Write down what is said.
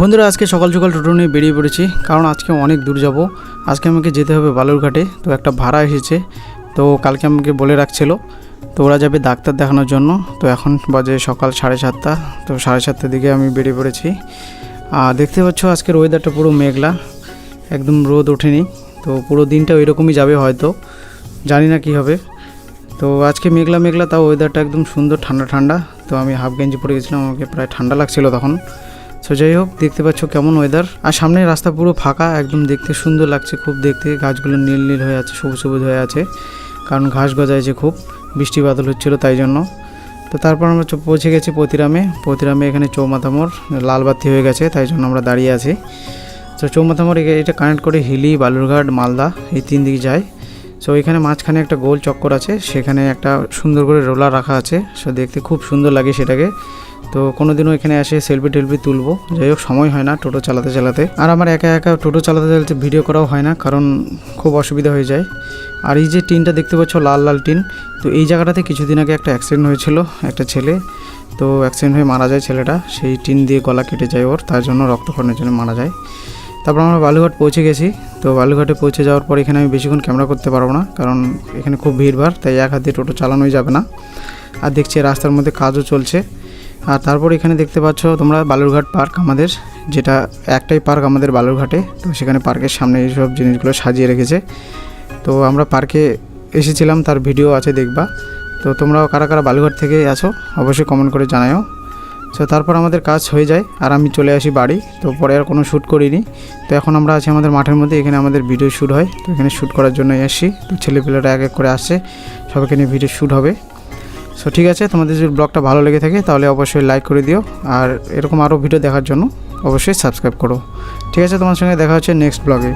বন্ধুরা, আজকে সকাল সকাল টোটো নিয়ে বেরিয়ে পড়েছি, কারণ আজকে অনেক দূর যাব। আজকে আমাকে যেতে হবে বালুরঘাটে, তো একটা ভাড়া এসেছে, তো কালকে আমাকে বলে রাখছিল, তো ওরা যাবে ডাক্তার দেখানোর জন্য, তো এখন বাজে সকাল সাড়ে সাতটা, তো সাড়ে সাতটার দিকে আমি বেরিয়ে পড়েছি। আর দেখতে পাচ্ছ আজকের ওয়েদারটা পুরো মেঘলা, একদম রোদ ওঠেনি, তো পুরো দিনটা ওই রকমই যাবে হয়তো, জানি না কী হবে। তো আজকে মেঘলা মেঘলা, তাও ওয়েদারটা একদম সুন্দর ঠান্ডা ঠান্ডা, তো আমি হাফ গেঞ্জি পরে গেছিলাম, আমাকে প্রায় ঠান্ডা লাগছিল তখন। সো যাই হোক দেখতে পাচ্ছ কেমন ওয়েদার আর সামনে রাস্তা পুরো ফাঁকা, একদম দেখতে সুন্দর লাগছে। খুব দেখতে গাছগুলো নীল নীল হয়ে আছে, সবুজ সবুজ হয়ে আছে। কারণ ঘাস গজাইছে খুব, বৃষ্টি বাদল হচ্ছিল তাই জন্য। তো তারপর আমরা পৌঁছে গেছি পতিরামে। পতিরামে এখানে চৌমাথা লাল বাতি হয়ে গেছে, তাই জন্য আমরা দাঁড়িয়ে আছি। তো চৌমাথা মোড় এটা কানেক্ট করে হিলি, বালুরঘাট, মালদা, এই তিন দিকে যায়। সো এখানে মাঝখানে একটা গোল চক্কর আছে। সেখানে একটা সুন্দর করে রোলার রাখা আছে। সো দেখতে খুব সুন্দর লাগে সেটাকে। তো কোনো দিনও এখানে এসে সেলফি টেলফি তুলবো। যাই হোক, সময় হয় না টোটো চালাতে চালাতে। আর আমার একা একা টোটো চালাতে চালাতে ভিডিও করাও হয় না, কারণ খুব অসুবিধা হয়ে যায়। আর এই যে টিনটা দেখতে পাচ্ছ, লাল লাল টিন। তো, এই জায়গাটাতে কিছুদিন আগে একটা অ্যাক্সিডেন্ট হয়েছিল একটা ছেলে। তো অ্যাক্সিডেন্ট হয়ে মারা যায় ছেলেটা। সেই টিন দিয়ে গলা কেটে যায় ওর, তার জন্য রক্তক্ষরণের জন্য মারা যায়। তারপর আমরা বালুঘাট পৌঁছে গেছি। তো বালুঘাটে পৌঁছে যাওয়ার পর এখানে আমি বেশিক্ষণ ক্যামেরা করতে পারব না, কারণ এখানে খুব ভিড়ভাড় তাই এক হাত টোটো চালানোই যাবে না। আর দেখছি রাস্তার মধ্যে কাজও চলছে। আর তারপর এখানে দেখতে পাচ্ছ তোমরা বালুরঘাট পার্ক আমাদের, যেটা একটাই পার্ক আমাদের বালুরঘাটে। তো সেখানে পার্কের সামনে এইসব জিনিসগুলো সাজিয়ে রেখেছে। তো আমরা পার্কে এসেছিলাম, তার ভিডিও আছে দেখবা। তো তোমরাও কারা কারা বালুঘাট থেকে আছো, অবশ্যই কমেন্ট করে জানাও তো তারপর আমাদের কাজ হয়ে যায়, আর আমি চলে আসি বাড়ি, তো পরে আর কোনো শ্যুট করিনি। তো এখন আমরা আছি আমাদের মাঠের মধ্যে, এখানে আমাদের ভিডিও শ্যুট হয়, তো এখানে শ্যুট করার জন্য এসেছি তো ছেলেপেলেরা এক এক করে আসছে, সবাইকে নিয়ে ভিডিও শ্যুট হবে। সো ঠিক আছে, তোমাদের যদি ব্লগটা ভালো লেগে থাকে, তাহলে অবশ্যই লাইক করে দিও, আর এরকম আরও ভিডিও দেখার জন্য অবশ্যই সাবস্ক্রাইব করো। ঠিক আছে, তোমার সঙ্গে দেখা হচ্ছে নেক্সট ব্লগে